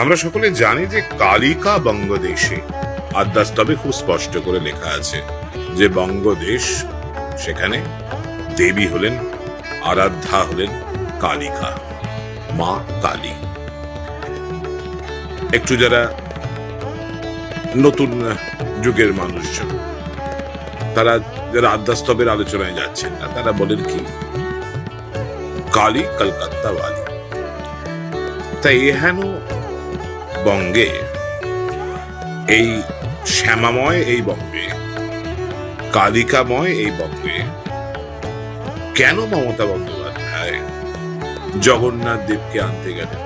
আমরা সকলে জানি যে কালিকা বঙ্গদেশে আদ্যাস্তবে খুব স্পষ্ট করে লেখা আছে যে বঙ্গদেশ সেখানে দেবী হলেন, আরাধ্যা হলেন কালিকা, মা কালী। একটু যারা নতুন যুগের মানুষজন, তারা যারা আদ্যাস্তবের আলোচনায় যাচ্ছেন না, তারা বলেন কি? কালী কলকাতা বালি তাই এহেন বঙ্গে। এই শ্যামাময় এই বঙ্গে, কালিকাময় এই বঙ্গে, কেন মমতা বন্দ্যোপাধ্যায় জগন্নাথ দেবকে আনতে গেলেন?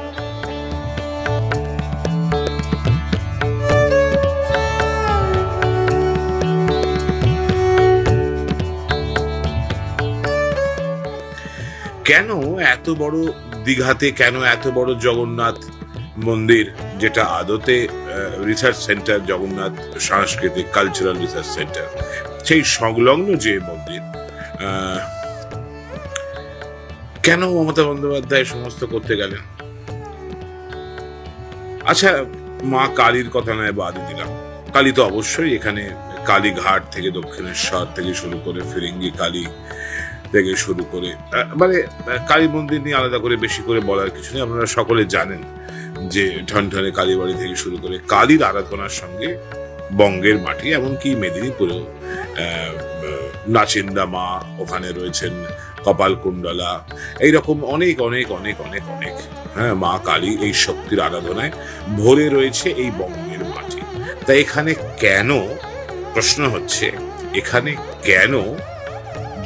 কেন এত বড় দীঘাতে, কেন এত বড় জগন্নাথ মন্দির যেটা আদতে রিসার্চ সেন্টার জগন্নাথ সাংস্কৃতিক কালচারাল রিসার্চ সেন্টার সেই সংলগ্ন যে মন্দির কেন মমতা বন্দ্যোপাধ্যায় সমস্ত করতে গেলেন? আচ্ছা মা কালীর কথা নয়, বাদই দিলাম। কালী তো অবশ্যই এখানে কালীঘাট থেকে দক্ষিণেশ্বর থেকে শুরু করে ফিরিঙ্গি কালী থেকে শুরু করে মানে কালী মন্দির নিয়ে আলাদা করে বেশি করে বলার কিছু নেই, আপনারা সকলে জানেন। যে ঠনঠনে কালীবাড়ি থেকে শুরু করে কালীর আরাধনার সঙ্গে বঙ্গের মাটি, এমনকি মেদিনীপুরেও নাচিন্দা মা ওখানে রয়েছেন কপাল কুণ্ডলা এইরকম অনেক অনেক অনেক অনেক অনেক হ্যাঁ মা কালী এই শক্তির আরাধনায় ভরে রয়েছে এই বঙ্গের মাটি। তাই এখানে কেন, প্রশ্ন হচ্ছে, এখানে কেন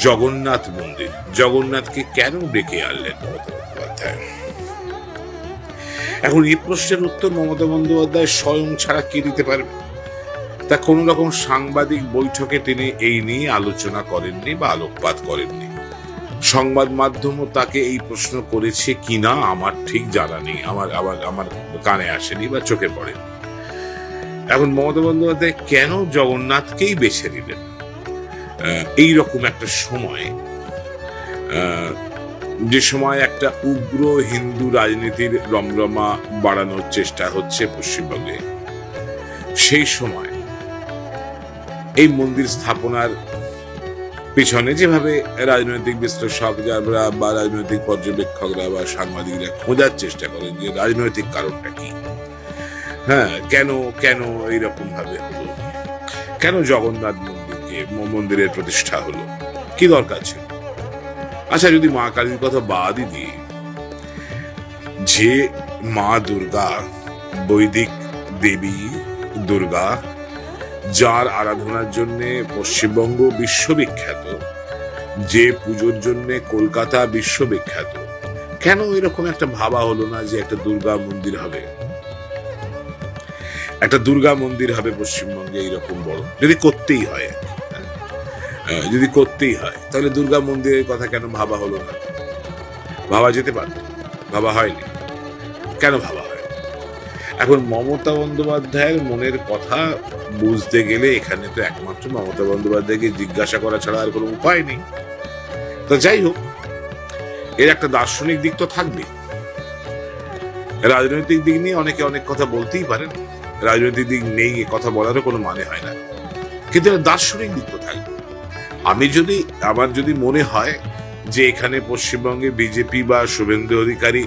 জগন্নাথ মন্দির, জগন্নাথকে কেন ডেকে আনলেন বন্দ্যোপাধ্যায় এখন এই প্রশ্নের উত্তর মমতা বন্দ্যোপাধ্যায় স্বয়ং ছাড়া কে দিতে পারবে? তা কোন রকম সাংবাদিক বৈঠকে তিনি এই নিয়ে আলোচনা করেননি বা আলোকপাত করেননি। সংবাদ মাধ্যমও তাকে এই প্রশ্ন করেছে কিনা আমার ঠিক জানা নেই। আমার আমার আমার কানে আসেনি বা চোখে পড়েনি এখন মমতা বন্দ্যোপাধ্যায় কেন জগন্নাথকেই বেছে নিলেন? এই রকম একটা সময় যে সময় একটা উগ্র হিন্দু রাজনীতির রমরমা বাড়ানোর চেষ্টা হচ্ছে পশ্চিমবঙ্গে, সেই সময় এই মন্দির স্থাপনার পিছনে যেভাবে রাজনৈতিক বিশ্লেষকরা বা রাজনৈতিক পর্যবেক্ষকরা বা সাংবাদিকরা খোঁজার চেষ্টা করেন যে রাজনৈতিক কারণটা কি হ্যাঁ কেন কেন এইরকম ভাবে হলো? কেন জগন্নাথ মন্দিরকে, মন্দিরের প্রতিষ্ঠা হলো? কি দরকার ছিল? আচ্ছা যদি মা কালীর কথা বাদই দিই, যে মা দুর্গা, বৈদিক দেবী দুর্গা, যার আরাধনার জন্য পশ্চিমবঙ্গ বিশ্ববিখ্যাত, যে পুজোর জন্য কলকাতা বিশ্ববিখ্যাত, কেন এরকম একটা ভাবা হলো না যে একটা দুর্গা মন্দির হবে? একটা দুর্গা মন্দির হবে পশ্চিমবঙ্গে এইরকম বড়? যদি করতেই হয় যদি করতেই হয়, তাহলে দুর্গা মন্দিরের কথা কেন ভাবা হলো না? ভাবা যেতে পারত, ভাবা হয়নি। কেন ভাবা হয় এখন মমতা বন্দ্যোপাধ্যায়ের মনের কথা বুঝতে গেলে এখানে তো একমাত্র মমতা বন্দ্যোপাধ্যায়কে জিজ্ঞাসা করা ছাড়া আর কোনো উপায় নেই। তো যাই হোক, এর একটা দার্শনিক দিক তো থাকবে রাজনৈতিক দিক নিয়ে অনেকে অনেক কথা বলতেই পারেন। রাজনৈতিক দিক নেই কথা বলারও কোনো মানে হয় না। কিন্তু দার্শনিক দিক তো থাকবে। আমি যদি, আমার যদি মনে হয় যে এখানে পশ্চিমবঙ্গে বিজেপি বা শুভেন্দু অধিকারী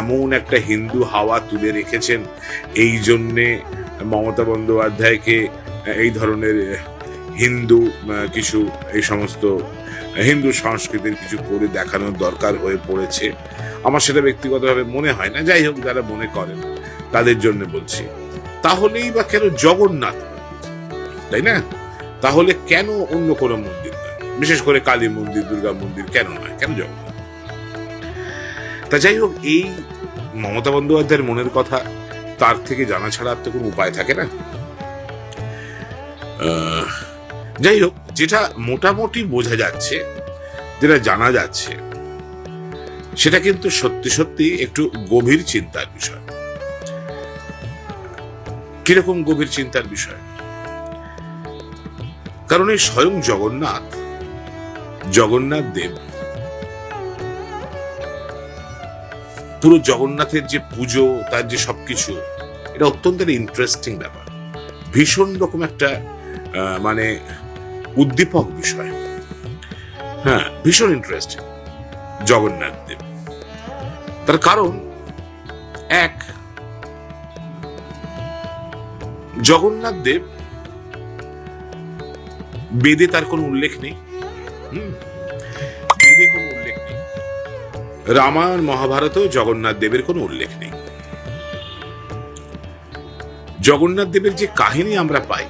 এমন একটা হিন্দু হাওয়া তুলে রেখেছেন, এই জন্যে মমতা বন্দ্যোপাধ্যায়কে এই ধরনের হিন্দু কিছু এই সমস্ত হিন্দু সংস্কৃতির কিছু করে দেখানোর দরকার হয়ে পড়েছে, আমার সেটা ব্যক্তিগতভাবে মনে হয় না, যাই হোক যারা মনে করেন তাদের জন্য বলছি। তাহলেই বা কেন জগন্নাথ তাই না? তাহলে কেন অন্য কোনো মন্দির? বিশেষ করে কালী মন্দির, দুর্গা মন্দির, কেন নয়? কেন জগন্নাথ তা যাই হোক, এই মমতা বন্দ্যোপাধ্যায়ের মনের কথা, তার থেকে জানা ছাড়া আর তো কোনো উপায় থাকে না? যাই হোক, যেটা মোটামুটি বোঝা যাচ্ছে, যেটা জানা যাচ্ছে, সেটা কিন্তু সত্যি সত্যি একটু গভীর চিন্তার বিষয়। কীরকম গভীর চিন্তার বিষয়? কারণ এই স্বয়ং জগন্নাথ জগন্নাথ দেব। পুরো জগন্নাথের যে পুজো, তার যে সবকিছু, এটা অত্যন্ত ইন্টারেস্টিং ব্যাপার। ভীষণ রকম একটা মানে উদ্দীপক বিষয়। হ্যাঁ ভীষণ ইন্টারেস্টিং জগন্নাথ দেব। তার কারণ, এক, জগন্নাথ দেব, বেদে তার কোনো উল্লেখ নেই। রামায়ণ মহাভারতেও জগন্নাথ দেবের কোনো উল্লেখ নেই। জগন্নাথ দেবের যে কাহিনী আমরা পাই,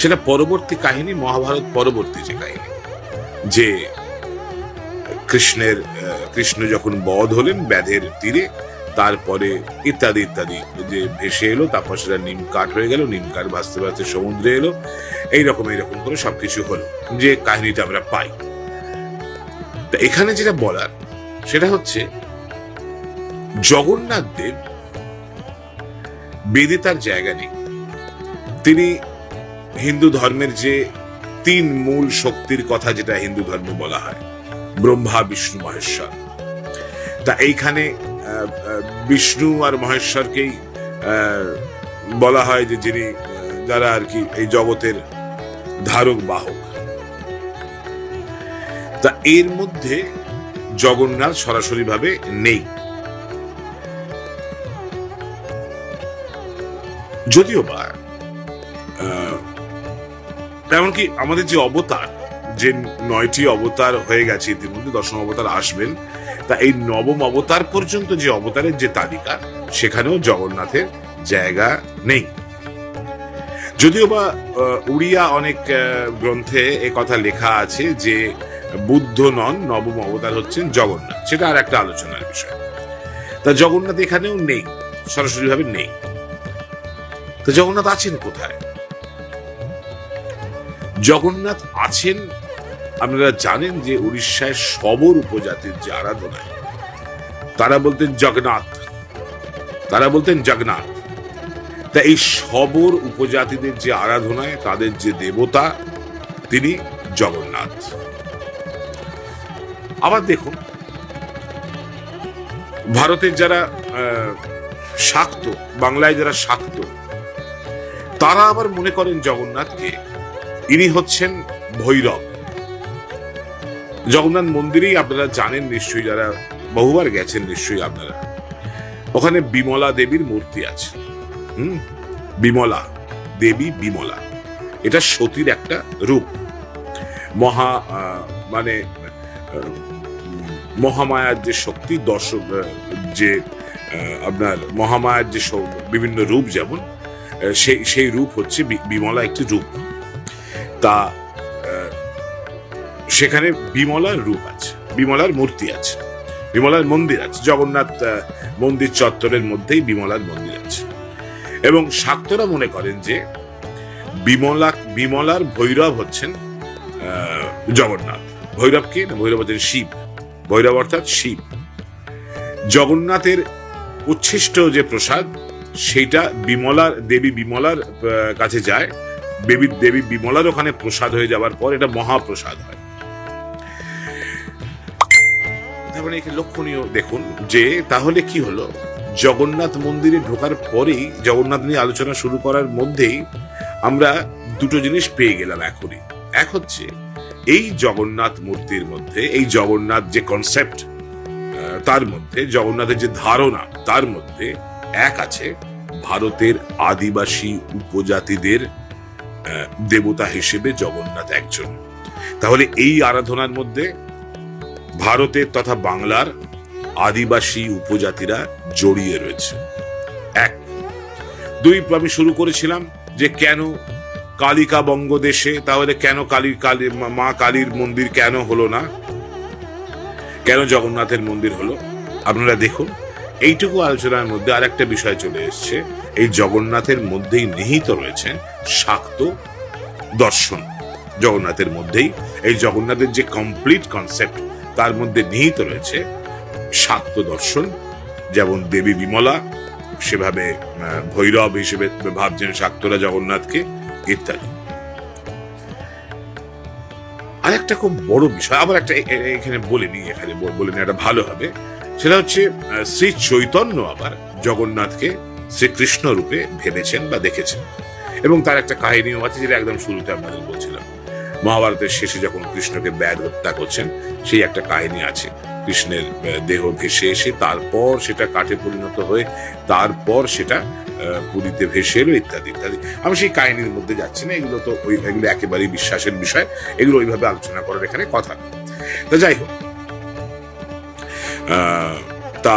সেটা পরবর্তী কাহিনী, মহাভারত পরবর্তী যে কাহিনী, যে কৃষ্ণের কৃষ্ণ যখন বধ হলেন ব্যাধের তীরে তারপরে ইত্যাদি ইত্যাদি। যে ভেসে এলো, তারপর সেটা নিম কাঠ হয়ে গেল, নিম কাঠ ভাসতে ভাসতে সমুদ্রে এলো। এইরকম এইরকম করে সবকিছু হলো। যে কাহিনীটা আমরা পাই। তা এখানে যেটা বলার, সেটা হচ্ছে, জগন্নাথ দেব বেদে তার জায়গা নেই। তিনি হিন্দু ধর্মের যে তিন মূল শক্তির কথা যেটা হিন্দু ধর্মে বলা হয়, ব্রহ্মা, বিষ্ণু, মহেশ্বর। তা এইখানে বিষ্ণু আর মহেশ্বরকেই বলা হয় যে যিনি যারা আর কি এই জগতের ধারক বাহক। তা এর মধ্যে জগন্নাথ সরাসরি ভাবে নেই। যদিও বা আহ, এমনকি আমাদের যে অবতার যে নয়টি অবতার হয়ে গেছে ইতিমধ্যে দশম অবতার আসবেন তা এই নবম অবতার পর্যন্ত যে অবতারের যে তালিকা, সেখানেও জগন্নাথের জায়গা নেই। যদিও বা উড়িয়া অনেক গ্রন্থে এ কথা লেখা আছে যে বুদ্ধ নন, নবম অবতার হচ্ছেন জগন্নাথ। সেটা আর একটা আলোচনার বিষয়। তা জগন্নাথ এখানেও নেই, সরাসরি ভাবে নেই। তো জগন্নাথ আছেন কোথায়? জগন্নাথ আছেন আপনারা জানেন যে উড়িষ্যায় সবর উপজাতির যে আরাধনায়, তারা বলতেন জগন্নাথ, তারা বলতেন জগন্নাথ। তা এই সবর উপজাতিদের যে আরাধনায়, তাদের যে দেবতা, তিনি জগন্নাথ। আবার দেখুন, ভারতের যারা শাক্ত, বাংলায় যারা শাক্ত, তারা আবার মনে করেন জগন্নাথকে। ইনি হচ্ছেন ভৈরব। জগন্নাথ মন্দিরেই আপনারা জানেন নিশ্চয়ই, যারা বহুবার গেছেন নিশ্চয়ই আপনারা। ওখানে বিমলা দেবীর মূর্তি আছে। হুম? বিমলা, দেবী বিমলা। এটা সতীর একটা রূপ। মহা মানে মহামায়ার যে শক্তি, দর্শক যে আপনার মহামায়ার যে বিভিন্ন রূপ যেমন সেই সেই রূপ হচ্ছে বিমলা একটি রূপ। তা সেখানে বিমলার রূপ আছে, বিমলার মূর্তি আছে, বিমলার মন্দির আছে, জগন্নাথ মন্দির চত্বরের মধ্যেই বিমলার মন্দির আছে। এবং শাক্তরা মনে করেন যে বিমলা, বিমলার ভৈরব হচ্ছেন জগন্নাথ। ভৈরব কে? না, ভৈরব হচ্ছেন শিব। ভৈরব অর্থাৎ শিব। জগন্নাথের উচ্ছিষ্ট যে প্রসাদ, সেইটা বিমলার, দেবী বিমলার কাছে যায়। দেবী দেবী বিমলার ওখানে প্রসাদ হয়ে যাওয়ার পর এটা মহাপ্রসাদ হয়। এখানে লক্ষণীয় দেখুন, যে তাহলে কি হলো? জগন্নাথ মন্দিরে ঢোকার পরেই জগন্নাথ নিয়ে আলোচনা শুরু করার মধ্যেই আমরা দুটো জিনিস পেয়ে গেলাম এখনই। এক হচ্ছে, এই জগন্নাথ মূর্তির মধ্যে, এই জগন্নাথ যে কনসেপ্ট তার মধ্যে, জগন্নাথের যে ধারণা, তার মধ্যে এক আছে ভারতের আদিবাসী উপজাতিদের দেবতা হিসেবে জগন্নাথ একজন। তাহলে এই আরাধনার মধ্যে ভারতের তথা বাংলার আদিবাসী উপজাতিরা জড়িয়ে রয়েছে। এক, দুই, আমি শুরু করেছিলাম যে কেন কালিকা বঙ্গদেশে, তাহলে কেন কালী কালী, মা কালীর মন্দির কেন হলো না? কেন জগন্নাথের মন্দির হলো? আপনারা দেখুন, এইটুকু আলোচনার মধ্যে আর একটা বিষয় চলে এসছে। এই জগন্নাথের মধ্যেই নিহিত রয়েছে শাক্ত দর্শন। জগন্নাথের মধ্যেই এই জগন্নাথের যে কমপ্লিট কনসেপ্ট তার মধ্যে নিহিত রয়েছে শাক্ত দর্শন, যেমন দেবী বিমলা, সেভাবে ভৈরব হিসেবে ভাবছেন শাক্তরা জগন্নাথকে, ইত্যাদি। আর একটা খুব বড় বিষয়, আবার একটা এখানে বলে নি এখানে ব- বলে নি ভালো হবে। সেটা হচ্ছে শ্রী চৈতন্য আবার জগন্নাথকে শ্রীকৃষ্ণ রূপে ভেবেছেন বা দেখেছেন। এবং তার একটা কাহিনীও আছে, যেটা একদম শুরুতে আপনাদের বলছিলাম। মহাভারতের শেষে যখন কৃষ্ণকে ব্যাগ হত্যা করছেন সেই একটা কাহিনী আছে কৃষ্ণের দেহ ভেসে এসে তারপর সেটা কাঠে পরিণত হয়ে তারপর সেটা পুরীতে ভেসে এলো ইত্যাদি ইত্যাদি আমি সেই কাহিনীর মধ্যে যাচ্ছি না, এগুলো তো ওই, এগুলো একেবারেই বিশ্বাসের বিষয়, এগুলো ওইভাবে আলোচনা করার এখানে কথা। তা যাই হোক তা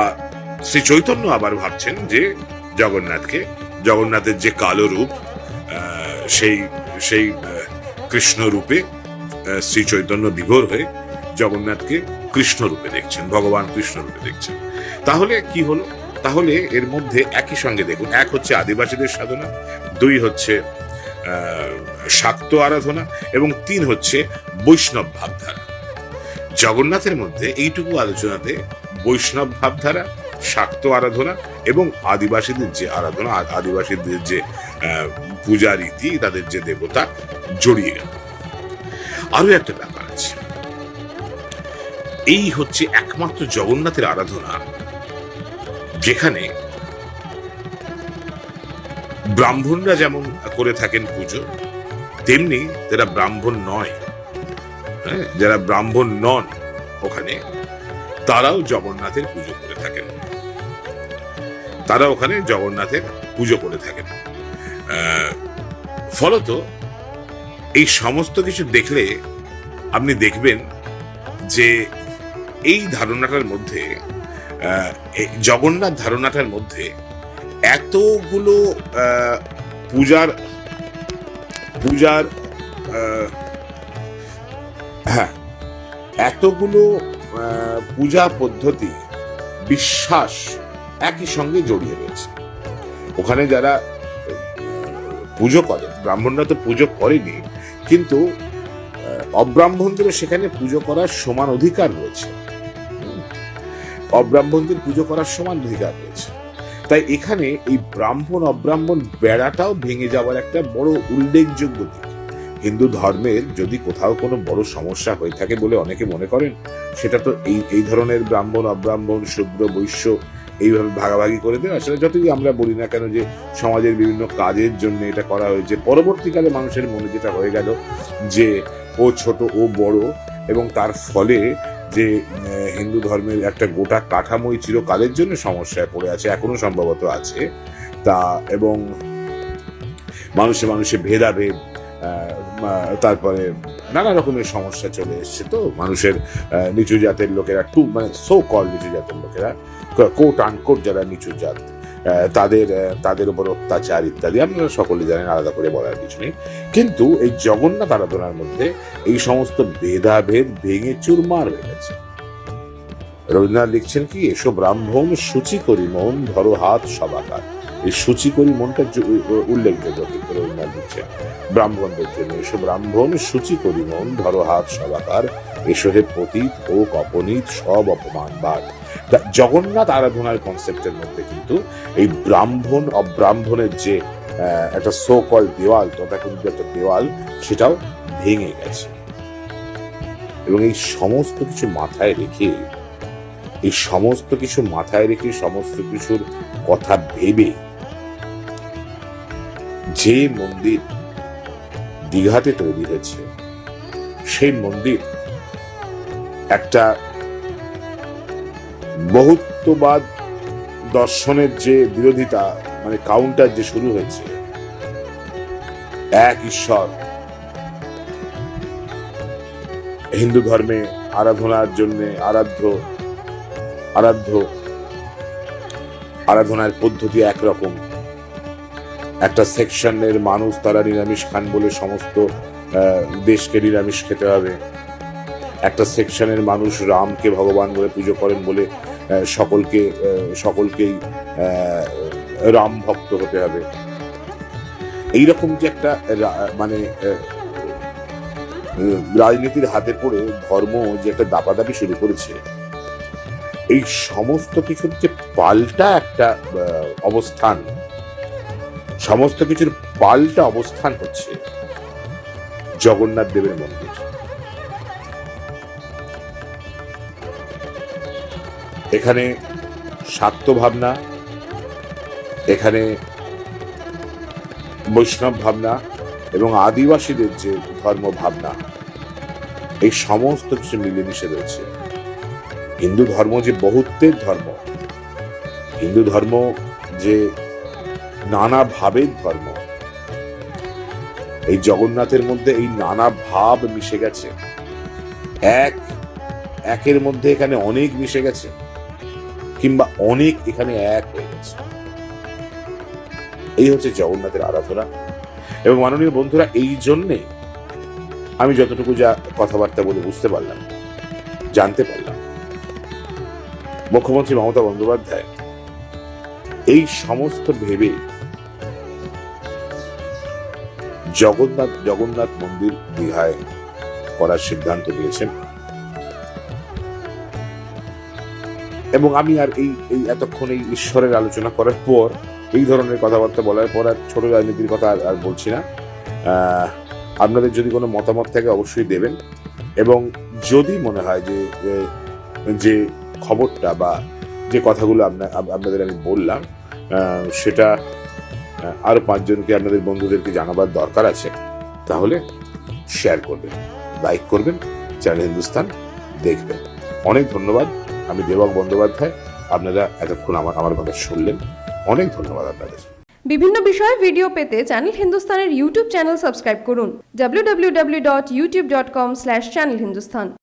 শ্রী চৈতন্য আবার ভাবছেন যে জগন্নাথকে, জগন্নাথের যে কালো রূপ সেই সেই কৃষ্ণ রূপে শ্রী চৈতন্য বিভোর হয়ে জগন্নাথকে কৃষ্ণ রূপে দেখছেন, ভগবান কৃষ্ণরূপে দেখছেন। তাহলে কি হলো? তাহলে এর মধ্যে একই সঙ্গে দেখুন, এক হচ্ছে আদিবাসীদের সাধনা, দুই হচ্ছে শাক্ত আরাধনা এবং তিন হচ্ছে বৈষ্ণব ভাবধারা। জগন্নাথের মধ্যে এইটুকু আলোচনাতে বৈষ্ণব ভাবধারা, শাক্ত আরাধনা এবং আদিবাসীদের যে আরাধনা আদিবাসীদের যে পূজা রীতি, তাদের যে দেবতা জড়িয়ে গেল। আরও একটা ব্যাপার। এই হচ্ছে একমাত্র জগন্নাথের আরাধনা, যেখানে ব্রাহ্মণরা যেমন করে থাকেন পুজো, তেমনি যারা ব্রাহ্মণ নয় হ্যাঁ যারা ব্রাহ্মণ নন ওখানে, তারাও জগন্নাথের পুজো করে থাকেন। তারা ওখানে জগন্নাথের পুজো করে থাকেন। ফলত এই সমস্ত কিছু দেখলে আপনি দেখবেন যে এই ধারণাটার মধ্যে জগন্নাথ ধারণাটার মধ্যে এতগুলো পূজার পূজার হ্যাঁ এতগুলো পূজা পদ্ধতি, বিশ্বাস একই সঙ্গে জড়িয়ে রয়েছে ওখানে যারা পুজো করে, ব্রাহ্মণরা তো পুজো করেনি, কিন্তু অব্রাহ্মণদেরও সেখানে পুজো করার সমান অধিকার রয়েছে। অব্রাহ্মণদের পুজো করার সমান অধিকার রয়েছে। তাই এখানে এই ব্রাহ্মণ অব্রাহ্মণ বেড়াটাও ভেঙে যাওয়ার একটা বড় উল্লেখযোগ্য দিক। হিন্দু ধর্মের যদি কোথাও কোনো বড় সমস্যা হয়ে থাকে বলে অনেকে মনে করেন, সেটা তো এই এই ধরনের ব্রাহ্মণ, অব্রাহ্মণ, শূদ্র, বৈশ্য এইভাবে ভাগাভাগি করে দেওয়া। সেটা যতই আমরা বলি না কেন যে সমাজের বিভিন্ন কাজের জন্য এটা করা হয়েছে, পরবর্তীকালে মানুষের মনে যেটা হয়ে গেল যে ও ছোট, ও বড় এবং তার ফলে যে হিন্দু ধর্মের একটা গোটা কাঠামোই চিরকালের জন্য সমস্যায় পড়ে আছে এখনও সম্ভবত আছে। তা এবং মানুষে মানুষে ভেদাভেদ তারপরে নানা রকমের সমস্যা চলে এসছে তো, মানুষের নিচু জাতের লোকেরা টু মানে সো কল নিচু জাতের লোকেরা কোট আনকোট যারা নিচু জাত তাদের তাদের উপর অত্যাচার ইত্যাদি আপনারা সকলে জানেন আলাদা করে বলার কিছু নেই। কিন্তু এই জগন্নাথ আরাধনার মধ্যে এই সমস্ত ভেদাভেদ ভেঙে চুরমার হয়ে গেছে রবীন্দ্রনাথ লিখছেন কি, এসো ব্রাহ্মণ, সূচি করি মন, ধরো হাত সবাকার। এই সূচি করি মনটা উল্লেখযোগ্য কিন্তু রবীন্দ্রনাথ লিখছেন। ব্রাহ্মণদের জন্য, এসো ব্রাহ্মণ, সূচি করি মন, ধরো হাত সবাকার। এসো হে পতীত ও অপনীত, সব অপমান তা জগন্নাথ আরাধনার কনসেপ্টের মধ্যে কিন্তু এই ব্রাহ্মণ, অব্রাহ্মণের যে একটা সো কল দেওয়াল, তথাকথিত একটা দেওয়াল, সেটাও ভেঙে গেছে। এবং এই সমস্ত কিছু মাথায় রেখে, এই সমস্ত কিছু মাথায় রেখে, সমস্ত কিছুর কথা ভেবে, যে মন্দির দীঘাতে তৈরি হয়েছে, সেই মন্দির একটা বহুত্ববাদ দর্শনের যে বিরোধিতা মানে কাউন্টার যে শুরু হয়েছে, এক ঈশ্বর। হিন্দু ধর্মে আরাধনার জন্য আরাধ্য আরাধ্য, আরাধনার পদ্ধতি একরকম। একটা সেকশনের মানুষ তারা নিরামিষ খান বলে সমস্ত দেশকে নিরামিষ খেতে হবে। একটা সেকশনের মানুষ রামকে ভগবান বলে পুজো করেন বলে সকলকে সকলকেই রাম ভক্ত হতে হবে। এইরকম যে একটা মানে রাজনীতির হাতে পড়ে ধর্ম যে একটা দাপাদাপি শুরু করেছে, এই সমস্ত কিছুর যে পাল্টা একটা অবস্থান, সমস্ত কিছুর পাল্টা অবস্থান হচ্ছে জগন্নাথ দেবের মন্দির। এখানে শাক্ত ভাবনা এখানে বৈষ্ণব ভাবনা এবং আদিবাসীদের যে ধর্ম ভাবনা এই সমস্ত কিছু মিলেমিশে রয়েছে। হিন্দু ধর্ম যে বহুত্বের ধর্ম, হিন্দু ধর্ম যে নানা ভাবের ধর্ম, এই জগন্নাথের মধ্যে এই নানা ভাব মিশে গেছে। এক, একের মধ্যে এখানে অনেক মিশে গেছে। কিংবা অনেক এখানে এক হয়ে গেছে। এই হচ্ছে জগন্নাথের আরাধনা। এবং মাননীয় বন্ধুরা, এই জন্যে আমি যতটুকু যা কথাবার্তা বলে বুঝতে পারলাম, জানতে পারলাম। মুখ্যমন্ত্রী মমতা বন্দ্যোপাধ্যায় এই সমস্ত ভেবে জগন্নাথ জগন্নাথ মন্দির দীঘায় করার সিদ্ধান্ত নিয়েছেন। এবং আমি আর এই এই এতক্ষণ এই ঈশ্বরের আলোচনা করার পর, এই ধরনের কথাবার্তা বলার পর আর ছোট রাজনীতির কথা আর আর বলছি না। আপনাদের যদি কোনো মতামত থাকে অবশ্যই দেবেন। এবং যদি মনে হয় যে, যে- খবরটা বা যে কথাগুলো আপনার আপ- আপনাদের আমি বললাম সেটা আরও পাঁচজনকে আপনাদের বন্ধুদেরকে জানাবার দরকার আছে, তাহলে শেয়ার করবেন লাইক করবেন চ্যানেল হিন্দুস্তান দেখবেন। অনেক ধন্যবাদ। আমি দেবক বন্দ্যোপাধ্যায়। আপনারা এতক্ষণ আমার আমার কথা শুনলেন। অনেক ধন্যবাদ আপনাদের। বিভিন্ন বিষয়ে ভিডিও পেতে চ্যানেল হিন্দুস্তানের ইউটিউব চ্যানেল সাবস্ক্রাইব করুন। www.youtube.com/channelhindustan